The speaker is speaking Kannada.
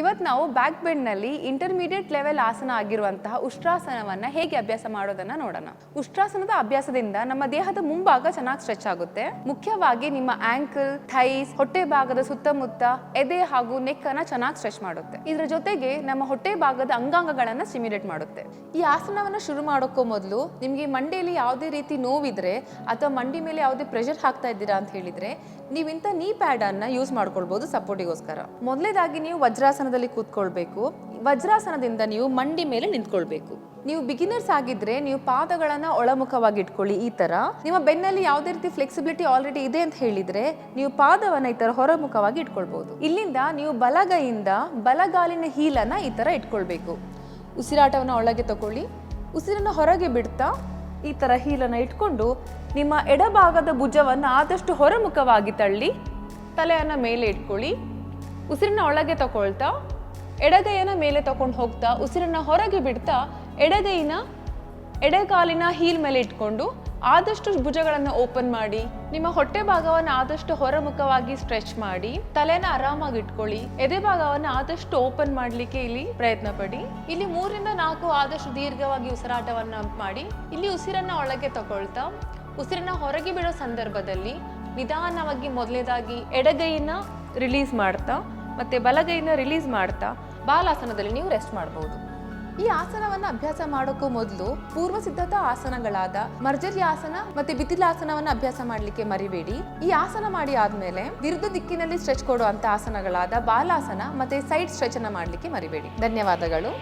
ಇವತ್ತು ನಾವು ಬ್ಯಾಕ್ ಬೆಂಡ್ನಲ್ಲಿ ಇಂಟರ್ಮೀಡಿಯೇಟ್ ಲೆವೆಲ್ ಆಸನ ಆಗಿರುವಂತಹ ಉಷ್ಟ್ರಾಸನವನ್ನು ಹೇಗೆ ಅಭ್ಯಾಸ ಮಾಡೋದನ್ನ ನೋಡೋಣ. ಉಷ್ಟ್ರಾಸನದ ಅಭ್ಯಾಸದಿಂದ ನಮ್ಮ ದೇಹದ ಮುಂಭಾಗ ಚೆನ್ನಾಗಿ ಸ್ಟ್ರೆಚ್ ಆಗುತ್ತೆ. ಮುಖ್ಯವಾಗಿ ನಿಮ್ಮ ಆಂಕಲ್ ಥೈಸ್ ಹೊಟ್ಟೆ ಭಾಗದ ಸುತ್ತಮುತ್ತ ಎದೆ ಹಾಗೂ ನೆಕ್ ಅನ್ನ ಚೆನ್ನಾಗಿ ಸ್ಟ್ರೆಚ್ ಮಾಡುತ್ತೆ. ಇದರ ಜೊತೆಗೆ ನಮ್ಮ ಹೊಟ್ಟೆ ಭಾಗದ ಅಂಗಾಂಗಗಳನ್ನ ಸ್ಟಿಮ್ಯುಲೇಟ್ ಮಾಡುತ್ತೆ. ಈ ಆಸನವನ್ನ ಶುರು ಮಾಡೋಕ್ಕೂ ಮೊದಲು ನಿಮಗೆ ಮಂಡಿಯಲ್ಲಿ ಯಾವುದೇ ರೀತಿ ನೋವಿದ್ರೆ ಅಥವಾ ಮಂಡಿ ಮೇಲೆ ಯಾವುದೇ ಪ್ರೆಷರ್ ಹಾಕ್ತಾ ಇದ್ದೀರಾ ಅಂತ ಹೇಳಿದ್ರೆ ನೀವು ಇಂಥ ನೀ ಪ್ಯಾಡ್ ಅನ್ನ ಯೂಸ್ ಮಾಡ್ಕೊಳ್ಬಹುದು ಸಪೋರ್ಟಿಗೋಸ್ಕರ ಮೊದಲೇದಾಗಿ ನೀವು ವಜ್ರಾಸನದಲ್ಲಿ ಕೂತ್ಕೊಳ್ಬೇಕು. ವಜ್ರಾಸನದಿಂದ ನೀವು ಮಂಡಿ ಮೇಲೆ ನಿಂತ್ಕೊಳ್ಬೇಕು. ನೀವು ಬಿಗಿನರ್ಸ್ ಆಗಿದ್ರೆ ನೀವು ಪಾದಗಳನ್ನ ಒಳಮುಖವಾಗಿ ಇಟ್ಕೊಳ್ಳಿ ಈ ತರ. ನಿಮ್ಮ ಬೆನ್ನಲ್ಲಿ ಯಾವುದೇ ರೀತಿ ಫ್ಲೆಕ್ಸಿಬಿಲಿಟಿ ಆಲ್ರೆಡಿ ಇದೆ ಅಂತ ಹೇಳಿದ್ರೆ ನೀವು ಪಾದವನ್ನ ಈ ತರ ಹೊರಮುಖವಾಗಿ ಇಟ್ಕೊಳ್ಬಹುದು ಇಲ್ಲಿಂದ ನೀವು ಬಲಗೈಯಿಂದ ಬಲಗಾಲಿನ ಹೀಲನ್ನ ಈ ತರ ಇಟ್ಕೊಳ್ಬೇಕು. ಉಸಿರಾಟವನ್ನು ಒಳಗೆ ತಗೊಳ್ಳಿ. ಉಸಿರನ್ನ ಹೊರಗೆ ಬಿಡ್ತಾ ಈ ತರ ಹೀಲನ್ನ ಇಟ್ಕೊಂಡು ನಿಮ್ಮ ಎಡಭಾಗದ ಭುಜವನ್ನು ಆದಷ್ಟು ಹೊರಮುಖವಾಗಿ ತಳ್ಳಿ, ತಲೆಯನ್ನ ಮೇಲೆ ಇಟ್ಕೊಳ್ಳಿ. ಉಸಿರನ್ನ ಒಳಗೆ ತಗೊಳ್ತಾ ಎಡಗೈಯನ್ನು ಮೇಲೆ ತಗೊಂಡು ಹೋಗ್ತಾ, ಉಸಿರನ್ನ ಹೊರಗೆ ಬಿಡ್ತಾ, ಎಡಗೈನ, ಎಡಗಾಲಿನ ಹೀಲ್ ಮೇಲೆ ಇಟ್ಕೊಂಡು ಆದಷ್ಟು ಭುಜಗಳನ್ನು ಓಪನ್ ಮಾಡಿ, ನಿಮ್ಮ ಹೊಟ್ಟೆ ಭಾಗವನ್ನು ಆದಷ್ಟು ಹೊರಮುಖವಾಗಿ ಸ್ಟ್ರೆಚ್ ಮಾಡಿ, ತಲೆನ ಆರಾಮಾಗಿ ಇಟ್ಕೊಳ್ಳಿ, ಎದೆ ಭಾಗವನ್ನು ಆದಷ್ಟು ಓಪನ್ ಮಾಡಲಿಕ್ಕೆ ಇಲ್ಲಿ ಪ್ರಯತ್ನ ಪಡಿ ಇಲ್ಲಿ ಮೂರಿಂದ ನಾಲ್ಕು ಆದಷ್ಟು ದೀರ್ಘವಾಗಿ ಉಸಿರಾಟವನ್ನ ಮಾಡಿ, ಇಲ್ಲಿ ಉಸಿರನ್ನ ಒಳಗೆ ತಗೊಳ್ತಾ, ಉಸಿರನ್ನ ಹೊರಗೆ ಬಿಡೋ ಸಂದರ್ಭದಲ್ಲಿ ನಿಧಾನವಾಗಿ ಮೊದಲೇದಾಗಿ ಎಡಗೈನ ರಿಲೀಸ್ ಮಾಡ್ತಾ, ಮತ್ತೆ ಬಲಗೈನ ರಿಲೀಸ್ ಮಾಡ್ತಾ, ಬಾಲಾಸನದಲ್ಲಿ ನೀವು ರೆಸ್ಟ್ ಮಾಡಬಹುದು ಈ ಆಸನವನ್ನು ಅಭ್ಯಾಸ ಮಾಡೋಕ್ಕೂ ಮೊದಲು ಪೂರ್ವ ಸಿದ್ಧತಾ ಆಸನಗಳಾದ ಮರ್ಜರಿ ಆಸನ ಮತ್ತೆ ಬಿತಿಲಾಸನವನ್ನು ಅಭ್ಯಾಸ ಮಾಡಲಿಕ್ಕೆ ಮರಿಬೇಡಿ. ಈ ಆಸನ ಮಾಡಿ ಆದ್ಮೇಲೆ ವಿರುದ್ಧ ದಿಕ್ಕಿನಲ್ಲಿ ಸ್ಟ್ರೆಚ್ ಕೊಡುವಂತ ಆಸನಗಳಾದ ಬಾಲಾಸನ ಮತ್ತೆ ಸೈಡ್ ಸ್ಟ್ರೆಚ್ ಅನ್ನ ಮಾಡಲಿಕ್ಕೆ ಮರಿಬೇಡಿ. ಧನ್ಯವಾದಗಳು.